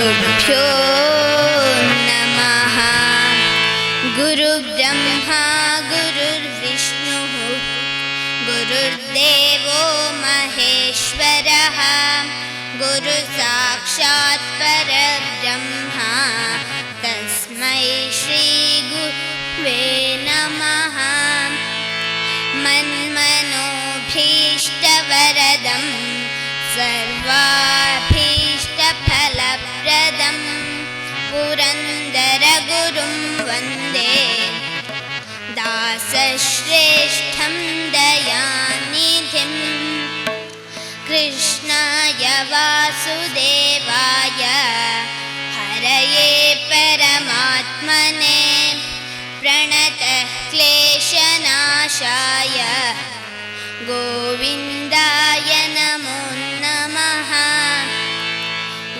गुरुभ्यो नमः गुरुब्रह्मा गुरुर्विष्णुः गुरुर्देवो महेश्वरः गुरुसाक्षात् परब्रह्मा पुरन्दरगुरुं वन्दे। दासश्रेष्ठं दयानिधिं। कृष्णाय वासुदेवाय हरये परमात्मने प्रणतः क्लेशनाशाय। गोविन्दाय नमः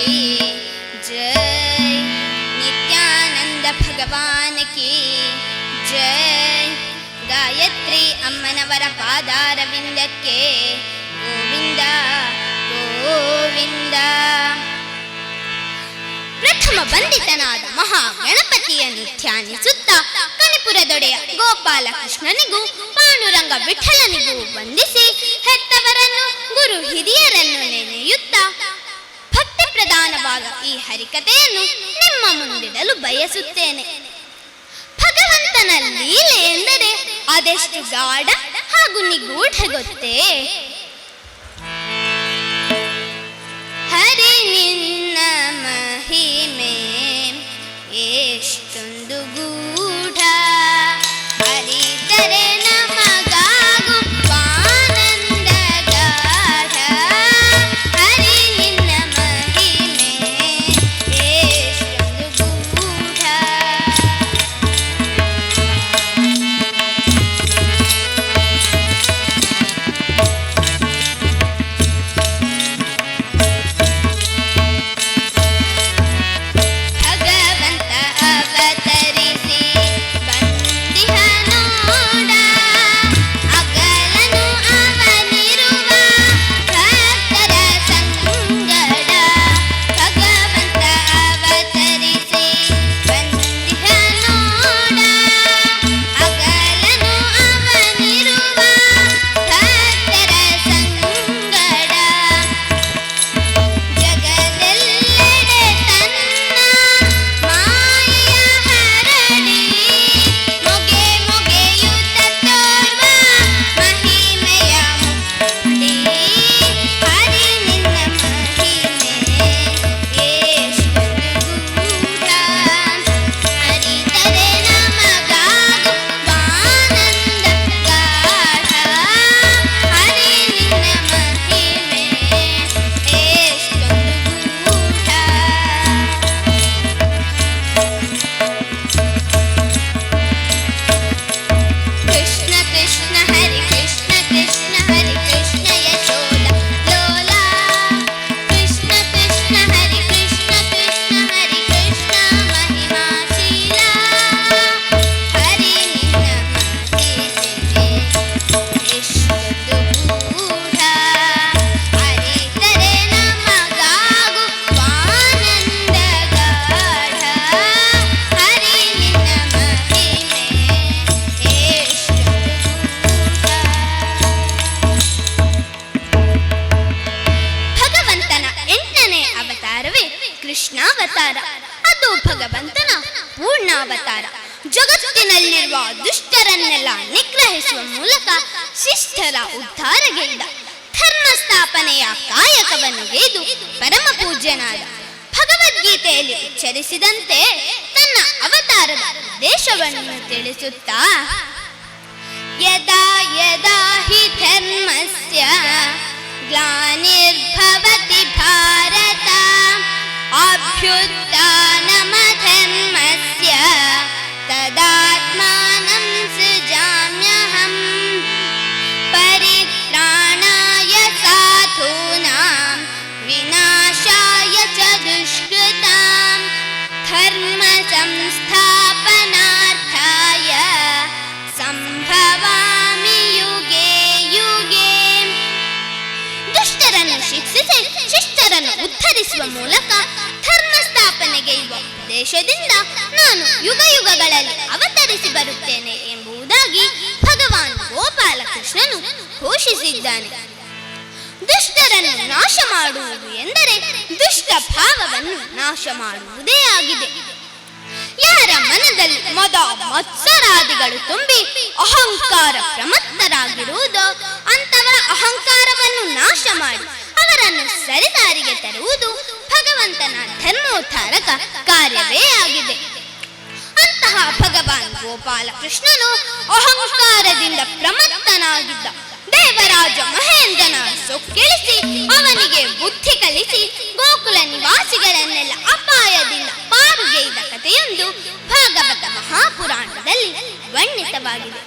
की जय नित्यानंद भगवान की जय ಗಾಯತ್ರಿ ಅಮ್ಮನವರ ಪಾದಾರವಿಂದಕ್ಕೆ ಗೋವಿಂದ ಗೋವಿಂದ ಪ್ರಥಮ ಬಂಧಿತನಾದ ಮಹಾ ಗಣಪತಿಯನ್ನು ಧ್ಯಾನಿಸುತ್ತಾ ಕಣಿಪುರದೊಡೆಯ ಗೋಪಾಲಕೃಷ್ಣನಿಗೂ ಪಾಂಡುರಂಗ ವಿಠಲನಿಗೂ ವಂದಿಸಿ ಹೆತ್ತವರನ್ನು ಗುರು ಹಿರಿಯರನ್ನು ನೆನೆಯುತ್ತಾ ಭಕ್ತಿ ಪ್ರಧಾನವಾದ ಈ ಹರಿಕತೆಯನ್ನು ನಿಮ್ಮ ಮುಂದಿಡಲು ಬಯಸುತ್ತೇನೆ. ಭಗವಂತನ ಲೀಲೆ ಎಂದರೆ ಅದೆಷ್ಟು ಗಾಢ ಹಾಗೂ ನಿಗೂಢ ಗೊತ್ತೇ. ಪೂರ್ಣಾವತಾರ ಜಗತ್ತಿನಲ್ಲಿರುವ ದುಷ್ಟರನ್ನೆಲ್ಲ ನಿಗ್ರಹಿಸುವ ಮೂಲಕ ಶಿಷ್ಟರ ಉದ್ಧಾರಗೈದ ಧರ್ಮ ಸ್ಥಾಪನೆಯ ಕಾಯಕವನ್ನು ಗೈದು ಪರಮ ಪೂಜ್ಯನಾದ ಭಗವದ್ಗೀತೆಯಲ್ಲಿ ಉಚ್ಚರಿಸಿದಂತೆ ತನ್ನ ಅವತಾರದ ದೇಶವನ್ನು ತಿಳಿಸುತ್ತಾ, ಯದಾ ಯದಾ ಹಿ ಧರ್ಮಸ್ಯ, ಗ್ಲಾನಿರ್ಭವತಿ ಭಾರತ अभ्युत्थानमधर्मस्य तदात्मा ಸ್ಥಾಪನೆಗೈಯುವ ನಾನು ಯುಗ ಯುಗಗಳಲ್ಲಿ ಅವತರಿಸಿ ಬರುತ್ತೇನೆ ಎಂಬುದಾಗಿ ಭಗವಾನ್ ಗೋಪಾಲಕೃಷ್ಣನು ಘೋಷಿಸಿದ್ದಾನೆ. ದುಷ್ಟರನ್ನು ನಾಶ ಮಾಡುವುದು ಎಂದರೆ ದುಷ್ಟ ಭಾವವನ್ನು ನಾಶ ಮಾಡುವುದೇ ಆಗಿದೆ. ಯಾರ ಮನದಲ್ಲಿ ಮದ ಮತ್ಸರಾದಿಗಳು ತುಂಬಿ ಅಹಂಕಾರ ಪ್ರಮತ್ತರಾಗಿರುವುದು ಅಂತವರ ಅಹಂಕಾರವನ್ನು ನಾಶ ಮಾಡಿ ಅವರನ್ನು ಸರಿದಾರಿಗೆ ತರುವುದು ಭಗವಂತನ ಧರ್ಮೋದ್ಧಾರಕ ಕಾರ್ಯವೇ ಆಗಿದೆ. ಅಂತಹ ಭಗವಾನ್ ಗೋಪಾಲಕೃಷ್ಣನು ಅಹಂಕಾರದಿಂದ ಪ್ರಮತ್ತನಾಗಿದ್ದ. ದೇವರಾಜ ಮಹೇಂದ್ರನ ಸೊಕ್ಕಿಳಿಸಿ ಅವನಿಗೆ ಬುದ್ಧಿ ಕಲಿಸಿ, ಗೋಕುಲ ನಿವಾಸಿಗಳನ್ನೆಲ್ಲ ಅಪಾಯದಿಂದ ಪಾರುಗೈದ ಕಥೆಯೊಂದು ಭಾಗವತ ಮಹಾಪುರಾಣದಲ್ಲಿ ವರ್ಣಿತವಾಗಿದೆ.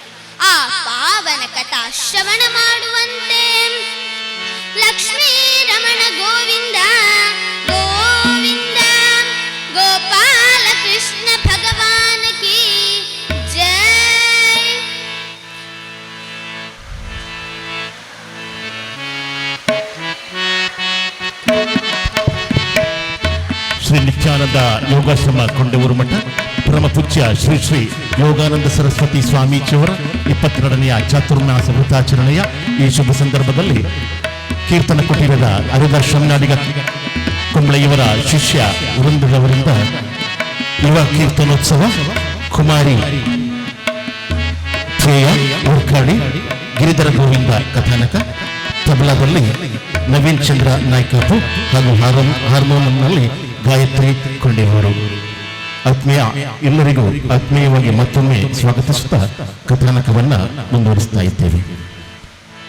ಆ ಪಾವನ ಕಥಾ ಶ್ರವಣ ಮಾಡುವಂತೆ ಲಕ್ಷ್ಮೀ ರಮಣ ಗೋವಿಂದ గోపాలకృష్ణ భగవానికి జై శ్రీ నిత్యానంద యోగాశ్రమ ಕೊಂಡೂರು ಮಠ ಪರಮಪೂಜ್ಯ ಶ್ರೀ ಶ್ರೀ ಯೋಗಾನಂದ ಸರಸ್ವತಿ ಸ್ವಾಮೀಜಿಯವರ ಇಪ್ಪತ್ತೆರಡನೆಯ ಚಾತುರ್ಮಾಸ ವೃತಾಚರಣೆಯ ಈ ಶುಭ ಸಂದರ್ಭದಲ್ಲಿ ಕೀರ್ತನ ಕುಟೀರದ ಹರಿದರ್ಶನ್ ನಾಡಿಗ ಕುಂಬಳೆಯವರ ಶಿಷ್ಯ ವೃಂದದವರಿಂದ ಯುವ ಕೀರ್ತನೋತ್ಸವ ಕುಮಾರಿ ಧ್ಯೇಯ ಉರ್ಕಾಡಿ ಗಿರಿಧರ ಗೋವಿಂದ ಕಥಾನಕ ತಬಲಾದಲ್ಲಿ ನವೀನ್ ಚಂದ್ರ ನಾಯ್ಕಪ್ಪು ಹಾಗೂ ಹಾರ್ಮೋನ್ ಹಾರ್ಮೋನಿಯಂನಲ್ಲಿ ಗಾಯತ್ರಿ ಕೊಂಡಿಯವರು ಆತ್ಮೀಯ ಎಲ್ಲರಿಗೂ ಆತ್ಮೀಯವಾಗಿ ಮತ್ತೊಮ್ಮೆ ಸ್ವಾಗತಿಸುತ್ತಾ ಕಥಾನಕವನ್ನ ಮುಂದುವರಿಸ್ತಾ ಇದ್ದೇವೆ.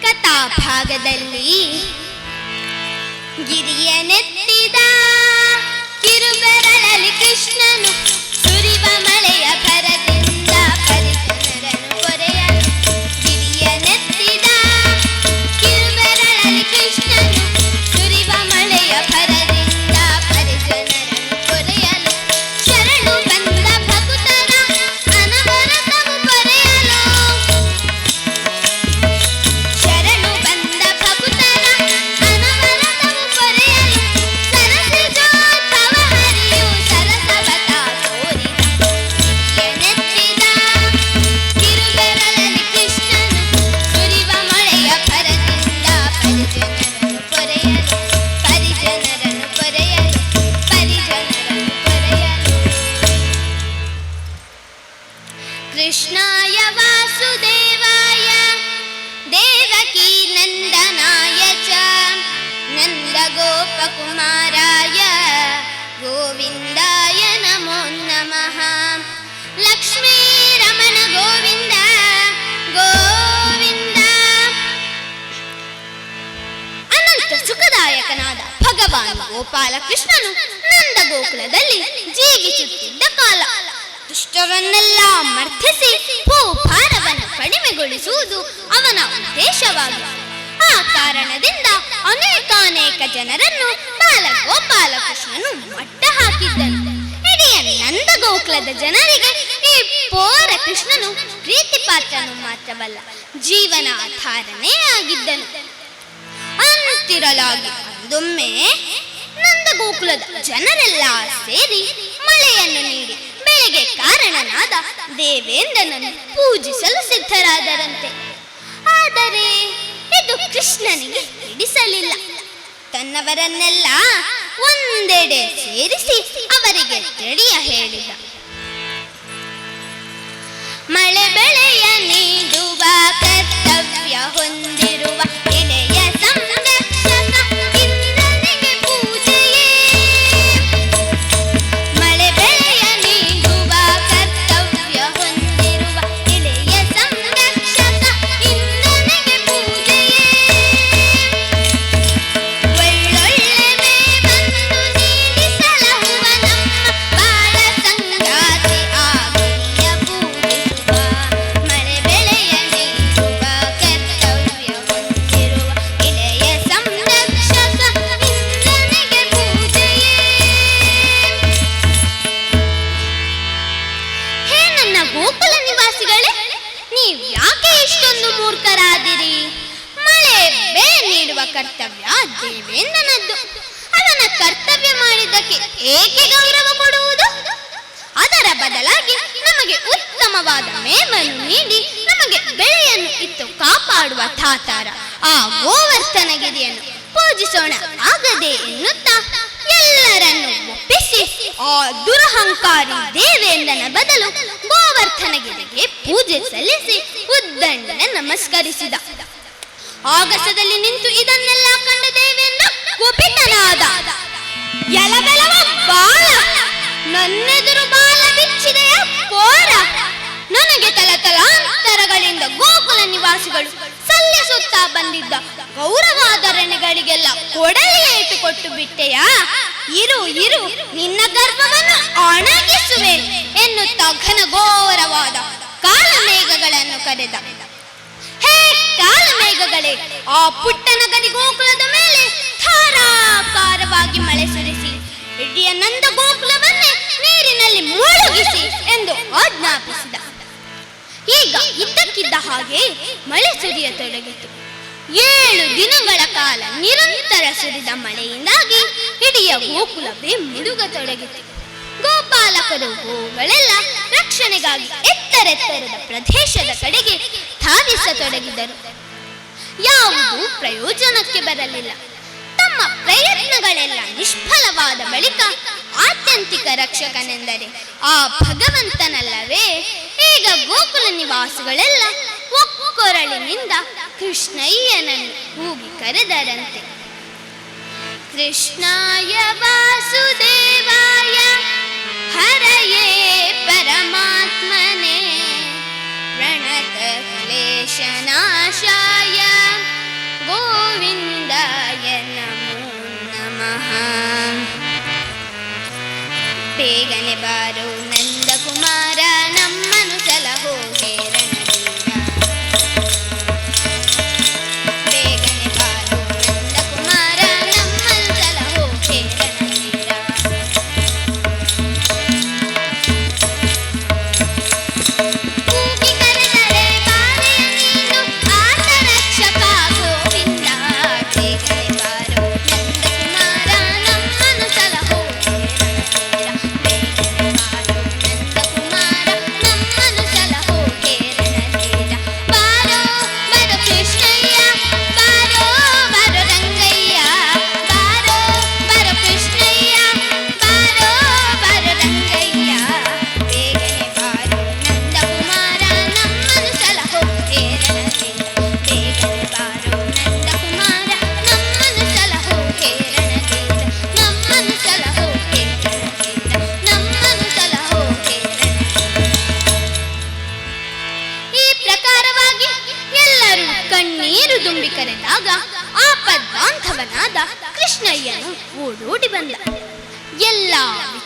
ಕಥಾ ಗಿರಿಯ ನೆತ್ತಿದ ಕಿರುಬೆರಳಲಿ ಕೃಷ್ಣನು ಸುರಿವ ಮಳೆಯ ಭರದಿಂದ ಭಗವಾನ್ ಗೋಪಾಲಕೃಷ್ಣನು ನಂದ ಗೋಕುಲದಲ್ಲಿ ಜೀವಿಸುತ್ತಿದ್ದ ಕಾಲ. ದುಷ್ಟರನ್ನೆಲ್ಲ ಮರ್ಧಿಸಿ ಭೂಭಾರವನ್ನು ಕಡಿಮೆಗೊಳಿಸುವುದು ಅವನ ಉದ್ದೇಶವಾಗಿತ್ತು. ಆ ಕಾರಣದಿಂದ ಅನೇಕಾನೇಕ ಜನರನ್ನು ಬಾಲ ಗೋಪಾಲಕೃಷ್ಣನು ಮಟ್ಟ ಹಾಕಿದ್ದನು ಇಡೀ ನಂದ ಗೋಕುಲದ ಜನರಿಗೆ ಈ ಪೋರ ಕೃಷ್ಣನು ಪ್ರೀತಿ ಪಾತ್ರನು ಮಾತ್ರವಲ್ಲ ಜೀವನಾಧಾರನೇ ಆಗಿದ್ದನು. ಅಂತಿರಲಾಗಿ ಒಂದೊಮ್ಮೆ ನಂದ ಗೋಕುಲದ ಜನರೆಲ್ಲ ಸೇರಿ ಮಳೆಯನ್ನು ನೀಡಿ ಬೆಳೆಗೆ ಕಾರಣನಾದ ದೇವೇಂದ್ರನನ್ನು ಪೂಜಿಸಲು ಸಿದ್ಧರಾದರಂತೆ. ಆದರೆ ಇದು ಕೃಷ್ಣನಿಗೆ ಹಿಡಿಸಲಿಲ್ಲ. ತನ್ನವರನ್ನೆಲ್ಲ ಒಂದೆಡೆ ಸೇರಿಸಿ ಅವರಿಗೆ ತಿಳಿಯ ಹೇಳಿದ. ಮಳೆ ಬೆಳೆಯ ನೀಡುವ ಕರ್ತವ್ಯ ಹೊಂದಿರುವ ನಮಸ್ಕರಿಸಿದ ಆಗಸದಲ್ಲಿ ನಿಂತು ಇದನ್ನೆಲ್ಲ ಕಂಡ ದೇವೇಂದ್ರ ಕುಪಿತನಾದ. ಎಲಬೆಲವ ಬಾಲ ನನ್ನೆದುರು ಬಾಲ ಬಿಚ್ಚಿದೆಯ ಕೋರ. ನನಗೆ ತಲತಲಾಂತರಗಳಿಂದ ಗೋಕುಲ ನಿವಾಸಿಗಳು ಸಲ್ಲಿಸುತ್ತಾ ಬಂದಿದ್ದ ಗೌರವಾಧರಣೆಗಳಿಗೆಲ್ಲ ಕೊಡಲಿಯೇ ಇಟ್ಟುಕೊಟ್ಟು ಬಿಟ್ಟೆಯಾ? ಇರು ಇರು, ನಿನ್ನ ಗರ್ವವನ್ನು ಅಣಗಿಸುವೆ ಎನ್ನುತ್ತಾ ಘನಘೋರವಾದ ಕಾಲಮೇಘಗಳನ್ನು ಕರೆದ. ಹೇ ಕಾಲಮೇಘಗಳೇ, ಆ ಪುಟ್ಟ ನಗರಿ ಗೋಕುಲದ ಮೇಲೆ ಧಾರಾಕಾರವಾಗಿ ಮಳೆ ಸುರಿಸಿ ಇಡೀ ನಂದ ಗೋಕುಲವನ್ನೇ ನೀರಿನಲ್ಲಿ ಮುಳುಗಿಸಿ ಎಂದು ಆಜ್ಞಾಪಿಸಿದ. ಈಗ ಇದ್ದಕ್ಕಿದ್ದ ಹಾಗೆ ಮಳೆ ಸುರಿಯತೊಡಗಿತು. ಏಳು ದಿನಗಳ ಕಾಲ ನಿರಂತರ ಸುರಿದ ಮಳೆಯಿಂದಾಗಿ ಹಿಡಿಯ ಗೋಕುಲವೇ ಮುಳುಗತೊಡಗಿತು. ಗೋಪಾಲಕರು ಗೋಗಳೆಲ್ಲ ರಕ್ಷಣೆಗಾಗಿ ಎತ್ತರೆತ್ತರದ ಪ್ರದೇಶದ ಕಡೆಗೆ ಧಾವಿಸತೊಡಗಿದರು. ಯಾವುದೂ ಪ್ರಯೋಜನಕ್ಕೆ ಬರಲಿಲ್ಲ. ತಮ್ಮ ಪ್ರಯತ್ನಗಳೆಲ್ಲ ನಿಷ್ಫಲವಾದ ಬಳಿಕ ಆತ್ಯಂತಿಕ ರಕ್ಷಕನೆಂದರೆ ಆ ಭಗವಂತನಲ್ಲವೇ. ಈಗ ಗೋಕುಲ ನಿವಾಸಿಗಳೆಲ್ಲ ಒಕ್ಕೊರಳಿನಿಂದ ಕೃಷ್ಣಯ್ಯನನ್ನು ಕೂಗಿ ಕರೆದರಂತೆ. ಕೃಷ್ಣಾಯ ವಾಸುದೇವಾಯ ಹರಯೇ గోవిందాయ నమో నమ. పేగని బారో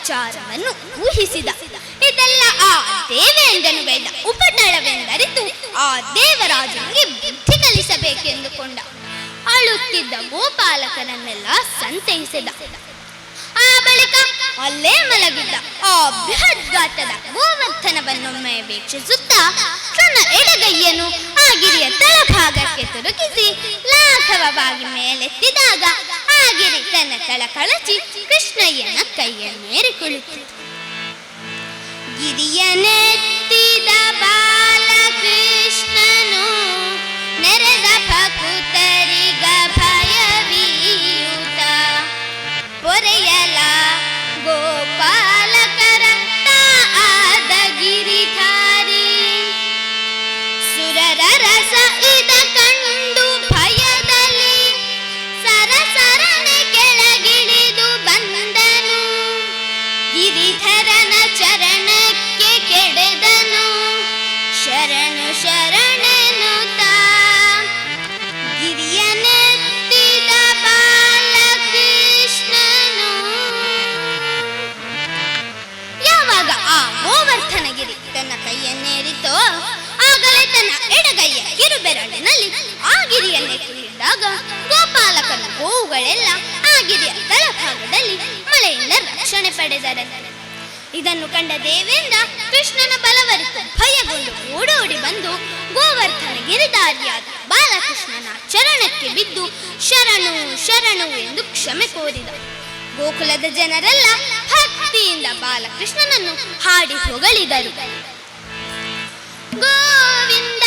ವಿಚಾರವನ್ನು ಊಹಿಸಿದ. ಇದೆಲ್ಲ ಆ ದೇವೇಂದ್ರನುಗೈದ ಉಪಟಳವೆಂದರಿತು. ಆ ದೇವರಾಜನಿಗೆ ಬುದ್ಧಿ ಕಲಿಸಬೇಕೆಂದುಕೊಂಡ. ಅಳುತ್ತಿದ್ದ ಗೋಪಾಲಕನನ್ನೆಲ್ಲ ಸಂತೈಸಿದ. ಆ ಬಳಿಕ ಅಲ್ಲೇ ಮಲಗಿದ್ದ. ಆ ಬೃಹದ್ಗಾತದ ಗೋವರ್ಧನವನ್ನೊಮ್ಮೆ ವೀಕ್ಷಿಸುತ್ತಾ ತನ್ನ ಎಡಗೈಯನ್ನು ಆ ಗಿರಿಯ ತಳಭಾಗಕ್ಕೆ ತುರುಕಿಸಿ ಲಾಘವವಾಗಿ ಮೇಲೆತ್ತಿದಾಗ ಆ ಗಿರಿ ತನ್ನ ತಳ ಕಳಚಿ ಕೃಷ್ಣಯ್ಯನ ಕೈಯನ್ನೇರಿ ಕುಳಿತಿತು ಗಿರಿಯನೆತ್ತಿದ ಬಾಲಕೃಷ್ಣನು ನೆರೆದ ಭಕುತರಿಗ ತಳಭಾಗದಲ್ಲಿ ಮಳೆಯಿಂದ ರಕ್ಷಣೆ ಪಡೆದರೆ. ಇದನ್ನು ಕಂಡ ದೇವೇಂದ್ರ ಕೃಷ್ಣನ ಬಲವರಿತು. ಭಯಗೊಂಡು ಓಡೋಡಿ ಬಂದು ಗೋವರ್ಧನ ಗಿರಿದಾರಿಯಾದ ಬಾಲಕೃಷ್ಣನ ಚರಣಕ್ಕೆ ಬಿದ್ದು ಶರಣು ಶರಣು ಎಂದು ಕ್ಷಮೆ ಕೋರಿದ ಗೋಕುಲದ ಜನರೆಲ್ಲ ಭಕ್ತಿಯಿಂದ ಬಾಲಕೃಷ್ಣನನ್ನು ಹಾಡಿ ಹೊಗಳಿದರು. ಗೋವಿಂದ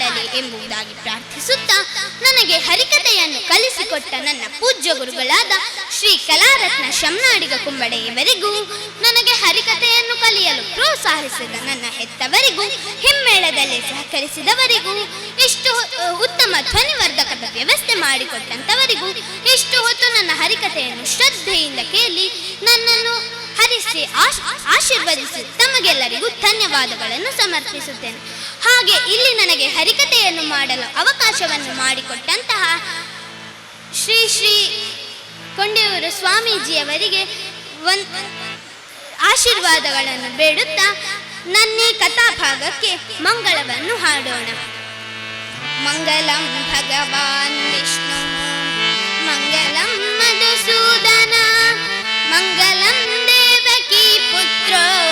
ಕಾಪಾಡಲಿ ಎಂಬುದಾಗಿ ಪ್ರಾರ್ಥಿಸುತ್ತಾ ನನಗೆ ಹರಿಕಥೆಯನ್ನು ಕಲಿಸಿಕೊಟ್ಟ ನನ್ನ ಪೂಜ್ಯ ಗುರುಗಳಾದ ಶ್ರೀ ಕಲಾರತ್ನ ಶಮ್ನಾಡಿಗ ಕುಂಬಡೆಯವರಿಗೂ ನನಗೆ ಹರಿಕಥೆಯನ್ನು ಕಲಿಯಲು ಪ್ರೋತ್ಸಾಹಿಸಿದ ನನ್ನ ಹೆತ್ತವರಿಗೂ, ಹಿಮ್ಮೇಳದಲ್ಲಿ ಸಹಕರಿಸಿದವರಿಗೂ, ಇಷ್ಟು ಉತ್ತಮ ಧ್ವನಿವರ್ಧಕದ ವ್ಯವಸ್ಥೆ ಮಾಡಿಕೊಟ್ಟಂತವರಿಗೂ, ಇಷ್ಟು ಹೊತ್ತು ನನ್ನ ಹರಿಕಥೆಯನ್ನು ಶ್ರದ್ಧೆಯಿಂದ ಕೇಳಿ ನನ್ನನ್ನು ಹರಿಸಿ ಆಶೀರ್ವದಿಸಿ ತಮಗೆಲ್ಲರಿಗೂ ಧನ್ಯವಾದಗಳನ್ನು ಸಮರ್ಪಿಸುತ್ತೇನೆ. ಹಾಗೆ ಇಲ್ಲಿ ನನಗೆ ಹರಿಕತೆಯನ್ನು ಮಾಡಲು ಅವಕಾಶವನ್ನು ಮಾಡಿಕೊಟ್ಟಂತಹ ಶ್ರೀ ಶ್ರೀ ಕೊಂಡೆಯೂರು ಸ್ವಾಮೀಜಿಯವರಿಗೆ ಒಂದು ಆಶೀರ್ವಾದಗಳನ್ನು ಬೇಡುತ್ತಾ ನನ್ನೇ ಕಥಾಭಾಗಕ್ಕೆ ಮಂಗಳವನ್ನು ಹಾಡೋಣ. ಮಂಗಲಂ ಭಗವಾನ್ ವಿಷ್ಣು, ಮಂಗಲಂ ಮಧುಸೂದನ, ಮಂಗಲಂ better